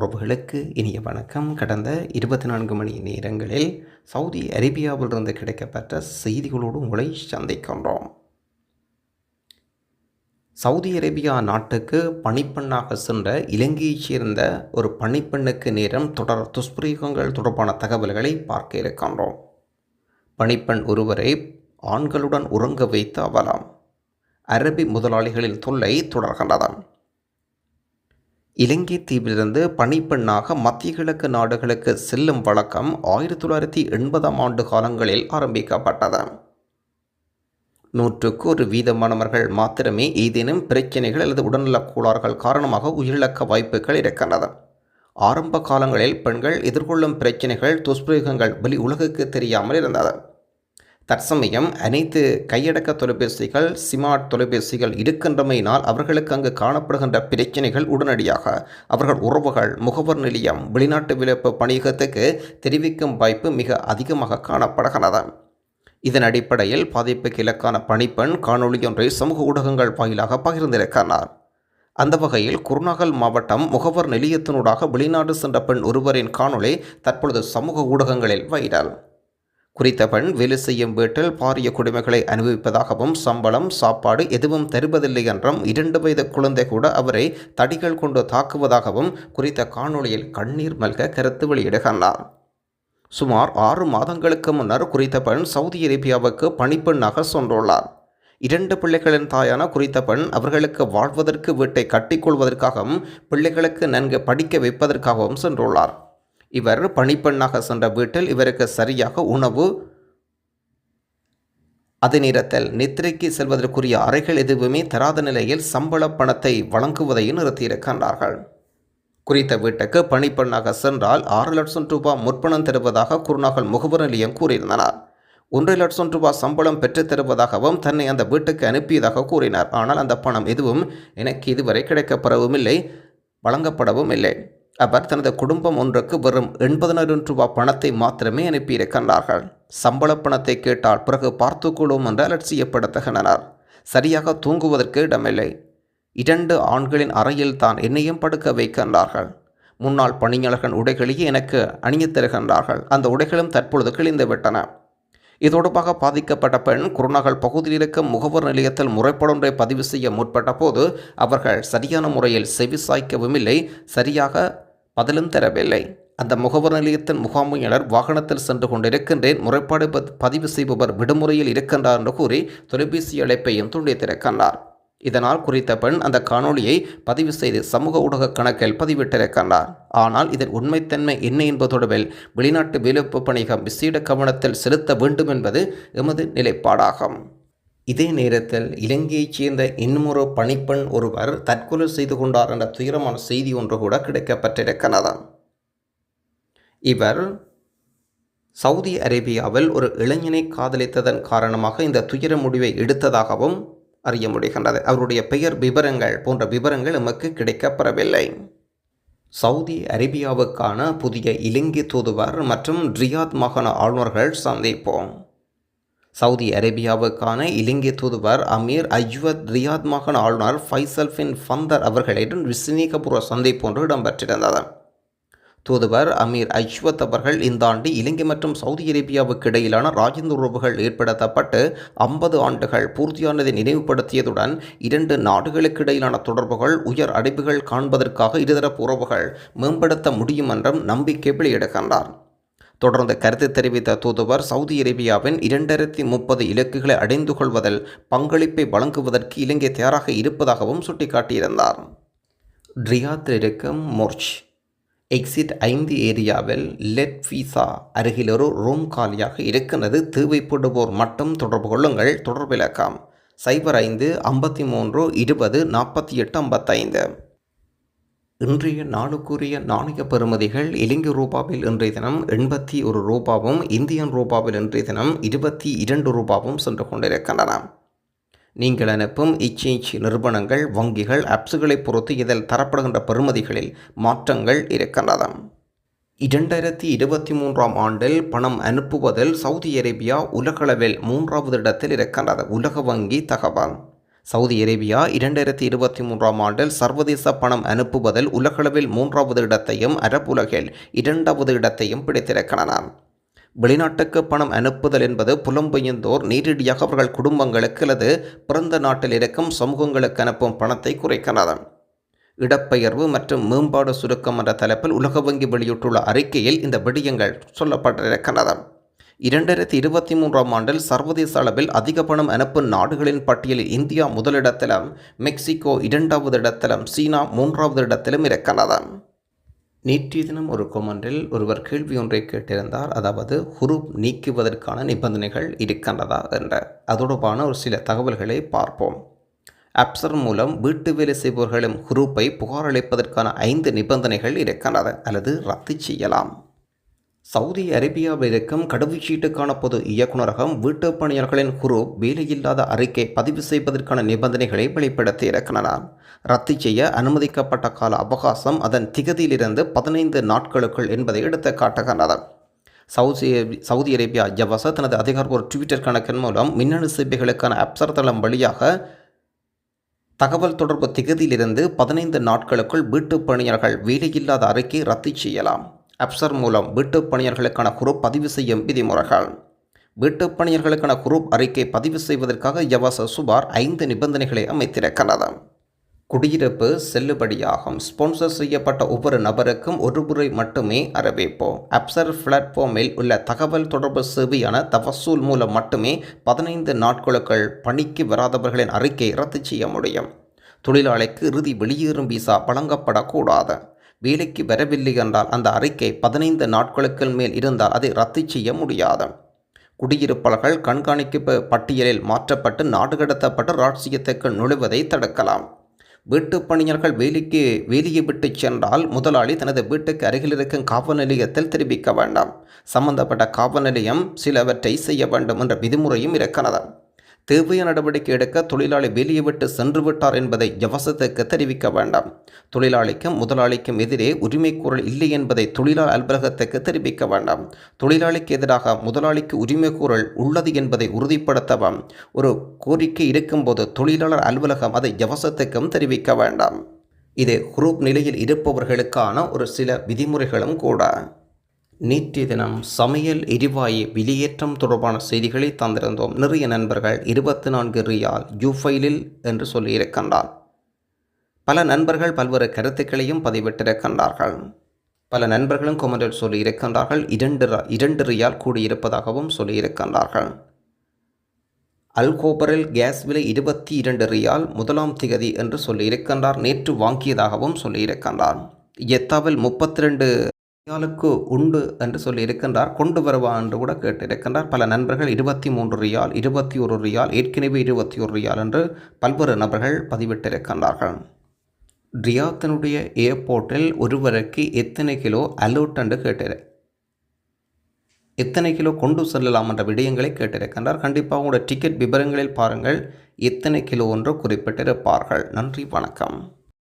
உறவுகளுக்கு இனிய வணக்கம். கடந்த இருபத்தி நான்கு மணி நேரங்களில் சவுதி அரேபியாவிலிருந்து கிடைக்கப்பட்ட செய்திகளோடு உங்களை சந்திக்கின்றோம். சவுதி அரேபியா நாட்டுக்கு பணிப்பெண்ணாக சென்ற இலங்கையைச் சேர்ந்த ஒரு பணிப்பெண்ணுக்கு நேரம் தொடர் துஷ்பிரயோகங்கள் தொடர்பான தகவல்களை பார்க்க இருக்கின்றோம். பணிப்பெண் ஒருவரை ஆண்களுடன் உறங்க வைத்த அவலாம். அரபி முதலாளிகளின் தொல்லை தொடர்கின்றது இலங்கை தீவிலிருந்து பனிப்பெண்ணாக மத்திய கிழக்கு நாடுகளுக்கு செல்லும் வழக்கம் ஆயிரத்தி தொள்ளாயிரத்தி எண்பதாம் ஆண்டு காலங்களில் ஆரம்பிக்கப்பட்டது. நூற்றுக்கு ஒரு வீதமானவர்கள் மாத்திரமே ஏதேனும் பிரச்சனைகள் அல்லது உடல்நலக் கோளாறுகள் காரணமாக உயிரிழக்க வாய்ப்புகள் இருக்கின்றது ஆரம்ப காலங்களில் பெண்கள் எதிர்கொள்ளும் பிரச்சனைகள் துஷ்பிரயோகங்கள் வெளி உலகுக்கு தெரியாமல் இருந்தது. தற்சமயம் அனைத்து கையடக்க தொலைபேசிகள் சிமார்ட் தொலைபேசிகள் இருக்கின்றமையினால் அவர்களுக்கு அங்கு காணப்படுகின்ற பிரச்சனைகள் உடனடியாக அவர்கள் உறவுகள் முகவர் நிலையம் வெளிநாட்டு விழப்பு பணியகத்துக்கு தெரிவிக்கும் வாய்ப்பு மிக அதிகமாக காணப்படுகிறது. இதன் அடிப்படையில் பாதிப்புக்கு இலக்கான பணிப்பெண் காணொளியொன்றை சமூக ஊடகங்கள் வாயிலாக பகிர்ந்திருக்கிறார். அந்த வகையில் குருநாகல் மாவட்டம் முகவர் நிலையத்தினூடாக வெளிநாடு சென்ற பெண் ஒருவரின் காணொளி தற்பொழுது சமூக ஊடகங்களில் வைரல். குறித்த பெண் வேலை செய்யும் வீட்டில் பாரிய கொடுமைகளை அனுபவிப்பதாகவும் சம்பளம் சாப்பாடு எதுவும் தருவதில்லை என்றும் இரண்டு வயது குழந்தை கூட அவரை தடிகள் கொண்டு தாக்குவதாகவும் குறித்த காணொளியில் கண்ணீர் மல்க கருத்து வெளியிடுகின்றார். சுமார் ஆறு மாதங்களுக்கு முன்னர் குறித்த பெண் சவுதி அரேபியாவுக்கு பணிப்பெண்ணாக சென்றுள்ளார். இரண்டு பிள்ளைகளின் தாயான குறித்த பெண் அவர்களுக்கு வாழ்வதற்கு வீட்டை கட்டிக்கொள்வதற்காகவும் பிள்ளைகளுக்கு நன்கு படிக்க வைப்பதற்காகவும் சென்றுள்ளார். இவர் பணிப்பெண்ணாக சென்ற வீட்டில் இவருக்கு சரியாக உணவு அதே நேரத்தில் நித்திரைக்கு செல்வதற்குரிய அறைகள் எதுவுமே தராத நிலையில் சம்பள பணத்தை வழங்குவதையும் நிறுத்தியிருக்கின்றார்கள். குறித்த வீட்டுக்கு பணிப்பெண்ணாக சென்றால் ஆறு லட்சம் ரூபாய் முற்பணம் தருவதாக குருநாகல் முகவர் நிலையம் கூறியிருந்தனர். ஒன்றரை லட்சம் ரூபாய் சம்பளம் பெற்றுத் தருவதாகவும் தன்னை அந்த வீட்டுக்கு அனுப்பியதாக கூறினார். ஆனால் அந்த பணம் எதுவும் எனக்கு இதுவரை கிடைக்கப்பெறவும் இல்லை வழங்கப்படவும் இல்லை அவர் தனது குடும்பம் ஒன்றுக்கு வெறும் எண்பதனாயிரம் ரூபாய் பணத்தை மாத்திரமே அனுப்பியிருக்கின்றார்கள் சம்பள பணத்தை கேட்டால் பிறகு பார்த்துக்கொள்வோம் என்று அலட்சியப்படுத்துகின்றனர். சரியாக தூங்குவதற்கு இடமில்லை. இரண்டு ஆண்களின் அறையில் தான் என்னையும் படுக்க வைக்கின்றார்கள். முன்னாள் பணியாளர்கள் உடைகளையே எனக்கு அணியத் தருகின்றார்கள். அந்த உடைகளும் தற்பொழுது கிழிந்து விட்டன பாதிக்கப்பட்ட பெண் குருநகல் பகுதியில் இருக்கும் முகவர் நிலையத்தில் முறைப்படொன்றை பதிவு செய்ய முற்பட்ட போது அவர்கள் சரியான முறையில் செவி சாய்க்கவும் இல்லை சரியாக பதிலும் தரவில்லை. அந்த முகவர் நிலையத்தின் முகாமையாளர் வாகனத்தில் சென்று கொண்டிருக்கின்றேன். முறைப்பாடு பதிவு செய்பவர் விடுமுறையில் இருக்கின்றார் என்று கூறி தொலைபேசி அழைப்பையும் துண்டித்திருக்கின்றார். இதனால் குறித்த பெண் அந்த காணொளியை பதிவு செய்து சமூக ஊடக கணக்கில் பதிவிட்டிருக்கின்றார். ஆனால் இதன் உண்மைத்தன்மை என்ன என்பது தொடர்பில் வெளிநாட்டு வேலைப்பு பணிகம் விசேட கவனத்தில் செலுத்த வேண்டும் என்பது எமது நிலைப்பாடாகும். இதே நேரத்தில் இலங்கையைச் சேர்ந்த இன்னுமொரு பணிப்பெண் ஒருவர் தற்கொலை செய்து கொண்டார் என்ற துயரமான செய்தி ஒன்று கூட கிடைக்கப்பட்டிருக்கிறது இவர் சவுதி அரேபியாவில் ஒரு இளைஞனை காதலித்ததன் காரணமாக இந்த துயர முடிவை எடுத்ததாகவும் அறிய முடிகின்றது. அவருடைய பெயர் விவரங்கள் போன்ற விவரங்கள் எமக்கு கிடைக்கப்பெறவில்லை. சவுதி அரேபியாவுக்கான புதிய இலங்கை தூதுவர் மற்றும் ரியாத் மாகாண ஆளுநர்கள் சந்திப்போம். சவுதி அரேபியாவுக்கான இலங்கை தூதுவர் அமீர் அஜ்வத் ரியாத் மாகாண ஆளுநர் ஃபைசல் பின் ஃபந்தர் அவர்களிடம் விஸ்னீகபூர்வ சந்திப்பு ஒன்று இடம்பெற்றிருந்தது. தூதுவர் அமீர் அஜ்வத் அவர்கள் இந்த ஆண்டு இலங்கை மற்றும் சவுதி அரேபியாவுக்கு இடையிலான ராஜேந்திர உறவுகள் ஏற்படுத்தப்பட்டு ஐம்பது ஆண்டுகள் பூர்த்தியானதை நினைவுபடுத்தியதுடன் இரண்டு நாடுகளுக்கு இடையிலான தொடர்புகள் உயர் அடைப்புகள் காண்பதற்காக இருதரப்பு உறவுகள் மேம்படுத்த முடியும் என்றும் நம்பிக்கை வெளியிடுகின்றார். தொடர்ந்து கருத்து தெரிவித்த தூதுவர் சவுதி அரேபியாவின் இரண்டாயிரத்தி முப்பது இலக்குகளை அடைந்து கொள்வதில் பங்களிப்பை வழங்குவதற்கு இலங்கை தயாராக இருப்பதாகவும் சுட்டிக்காட்டியிருந்தார். ரியாத்தில் இருக்கும் மோர்ச் எக்ஸிட் ஐந்து ஏரியாவில் லெட் ஃபீசா அருகில் ஒரு ரூம் காலியாக இருக்கிறது தேவைப்படுவோர் மட்டும் தொடர்பு கொள்ளுங்கள். தொடர்பிலக்கம் சைபர் ஐந்து ஐம்பத்தி மூன்று இருபது நாற்பத்தி எட்டு ஐம்பத்தைந்து. இன்றைய நாளுக்குரிய நாணய பெறுமதிகள் இலங்கை ரூபாவில் இன்றைய தினம் எண்பத்தி ஒரு ரூபாவும் இந்தியன் ரூபாவில் இன்றைய தினம் இருபத்தி இரண்டு ரூபாவும் சென்று கொண்டிருக்கின்றன. நீங்கள் அனுப்பும் எக்ஸ்சேஞ்ச் நிறுவனங்கள் வங்கிகள் ஆப்ஸுகளை பொறுத்து இதில் தரப்படுகின்ற பெறுமதிகளில் மாற்றங்கள் இருக்கின்றன. இரண்டாயிரத்தி இருபத்தி மூன்றாம் ஆண்டில் பணம் அனுப்புவதில் சவுதி அரேபியா உலகளவில் மூன்றாவது இடத்தில் இருக்கின்றது. உலக வங்கி தகவல். சவுதி அரேபியா இரண்டாயிரத்தி இருபத்தி மூன்றாம் ஆண்டில் சர்வதேச பணம் அனுப்புவதில் உலகளவில் மூன்றாவது இடத்தையும் அரபுலகில் இரண்டாவது இடத்தையும் பிடித்திருக்கின்றன வெளிநாட்டுக்கு பணம் அனுப்புதல் என்பது புலம்பெயர்ந்தோர் நேரடியாக அவர்கள் குடும்பங்களுக்கு அல்லது பிறந்த நாட்டில் இருக்கும் சமூகங்களுக்கு அனுப்பும் பணத்தை குறைக்கிறது இடப்பெயர்வு மற்றும் மேம்பாடு சுருக்கம் என்ற தலைப்பில் உலக வங்கி வெளியிட்டுள்ள அறிக்கையில் இந்த விடயங்கள் சொல்லப்பட்டிருக்கிறது இரண்டாயிரத்தி இருபத்தி மூன்றாம் ஆண்டில் சர்வதேச அளவில் அதிக பணம் அனுப்பும் நாடுகளின் பட்டியலில் இந்தியா முதலிடத்திலும் மெக்சிகோ இரண்டாவது இடத்திலும் சீனா மூன்றாவது இடத்திலும் இருக்கிறது. நேற்றைய தினம் ஒரு கொமெண்டில் ஒருவர் கேள்வி ஒன்றை கேட்டிருந்தார். அதாவது ஹுரூப் நீக்குவதற்கான நிபந்தனைகள் இருக்கின்றதா என்ற. அதோடபான ஒரு சில தகவல்களை பார்ப்போம். அப்சர் மூலம் வீட்டு வேலை செய்பவர்களும் ஹுரூப்பை புகாரளிப்பதற்கான ஐந்து நிபந்தனைகள் இருக்கின்றன அல்லது ரத்து செய்யலாம். சவுதி அரேபியாவில் இருக்கும் கடவுச்சீட்டுக்கான பொது இயக்குநரகம் வீட்டுப் பணியாளர்களின் குரூப் வேலையில்லாத அறிக்கை பதிவு செய்வதற்கான நிபந்தனைகளை வெளிப்படுத்தி இருக்கின்றன ரத்து செய்ய அனுமதிக்கப்பட்ட கால அவகாசம் அதன் திகதியிலிருந்து பதினைந்து நாட்களுக்குள் என்பதை எடுத்து காட்டுகின்றது சவுதி சவுதி அரேபியா ஜவச தனது அதிகாரப்பூர்வ ட்விட்டர் கணக்கின் மூலம் மின்னணு சேவைகளுக்கான அப்சர் தளம் வழியாக தகவல் தொடர்பு திகதியிலிருந்து பதினைந்து நாட்களுக்குள் வீட்டுப் பணியாளர்கள் வேலையில்லாத அறிக்கை ரத்து செய்யலாம். அப்சர் மூலம் வீட்டுப் பணியர்களுக்கான குரூப் பதிவு செய்யும் விதிமுறைகள். வீட்டுப் பணியர்களுக்கான குரூப் அறிக்கை பதிவு செய்வதற்காக யவச சுபார் ஐந்து நிபந்தனைகளை அமைத்திருக்கிறது. குடியிருப்பு செல்லுபடியாகும் ஸ்பான்சர் செய்யப்பட்ட ஒவ்வொரு நபருக்கும் ஒரு முறை மட்டுமே அறிவிப்போம். அப்சர் பிளாட்ஃபார்மில் உள்ள தகவல் தொடர்பு சேவையான தவசூல் மூலம் மட்டுமே பதினைந்து நாட்களுக்குள் பணிக்கு வராதவர்களின் அறிக்கை ரத்து செய்ய முடியும். தொழிலாளிக்கு இறுதி வெளியேறும் விசா வழங்கப்படக்கூடாது. வேலைக்கு வரவில்லை என்றால் அந்த அறிக்கை பதினைந்து நாட்களுக்கு மேல் இருந்தால் அதை ரத்து செய்ய முடியாது. குடியிருப்பாளர்கள் கண்காணிப்பு பட்டியலில் மாற்றப்பட்டு நாடு கடத்தப்பட்டு ராட்சியத்துக்கு நுழைவதை தடுக்கலாம். வீட்டுப் பணியாளர்கள் வேலைக்கு வேலையை விட்டு சென்றால் முதலாளி தனது வீட்டுக்கு அருகில் இருக்கும் காவல் நிலையத்தில் தெரிவிக்க வேண்டாம். சம்பந்தப்பட்ட காவல் நிலையம் சிலவற்றை செய்ய வேண்டும் என்ற விதிமுறையும் இருக்கிறது. தேவையான நடவடிக்கை எடுக்க தொழிலாளி வெளியே விட்டு சென்று விட்டார் என்பதை யவசத்துக்கு தெரிவிக்க வேண்டாம். தொழிலாளிக்கும் முதலாளிக்கும் எதிரே உரிமைக்கூறல் இல்லை என்பதை தொழிலாளர் அலுவலகத்துக்கு தெரிவிக்க வேண்டாம். தொழிலாளிக்கு எதிராக முதலாளிக்கு உரிமைக்கூறல் உள்ளது என்பதை உறுதிப்படுத்தவும் ஒரு கோரிக்கை இருக்கும்போது தொழிலாளர் அலுவலகம் அதை யவசத்துக்கும் தெரிவிக்க வேண்டாம். இது குரூப் நிலையில் இருப்பவர்களுக்கான ஒரு சில விதிமுறைகளும் கூட. நேற்றைய தினம் சமையல் எரிவாயு வெளியேற்றம் தொடர்பான செய்திகளை தந்திருந்தோம். நிறைய நண்பர்கள் இருபத்தி நான்கு ரியால் யூஃபைலில் என்று சொல்லியிருக்கின்றார். பல நண்பர்கள் பல்வேறு கருத்துக்களையும் பதிவிட்டிருக்கின்றார்கள். பல நண்பர்களும் கொமெண்டில் சொல்லியிருக்கின்றார்கள். இரண்டு இரண்டு ரியால் கூடியிருப்பதாகவும் சொல்லியிருக்கின்றார்கள். அல்கோபரில் கேஸ் விலை இருபத்தி இரண்டு ரியால் முதலாம் திகதி என்று சொல்லியிருக்கின்றார். நேற்று வாங்கியதாகவும் சொல்லியிருக்கின்றார். எத்தாவில் முப்பத்தி ரெண்டு ரியாலுக்கு உண்டு என்று சொல்லி இருக்கின்றார் கொண்டு வருவா என்று கூட கேட்டிருக்கின்றார். பல நண்பர்கள் இருபத்தி மூன்று ரியால் இருபத்தி ஒரு ரியால் ஏற்கனவே இருபத்தி ஒரு ரியால் என்று பல்வேறு நபர்கள் பதிவிட்டிருக்கின்றார்கள். ரியாத்தினுடைய ஏர்போர்ட்டில் ஒருவருக்கு எத்தனை கிலோ அலோட் என்று கேட்டிரு எத்தனை கிலோ கொண்டு செல்லலாம் என்ற விடயங்களை கேட்டிருக்கின்றார். கண்டிப்பாக உங்களோட டிக்கெட் விவரங்களில் பாருங்கள் எத்தனை கிலோ என்று குறிப்பிட்டிருப்பார்கள். நன்றி வணக்கம்.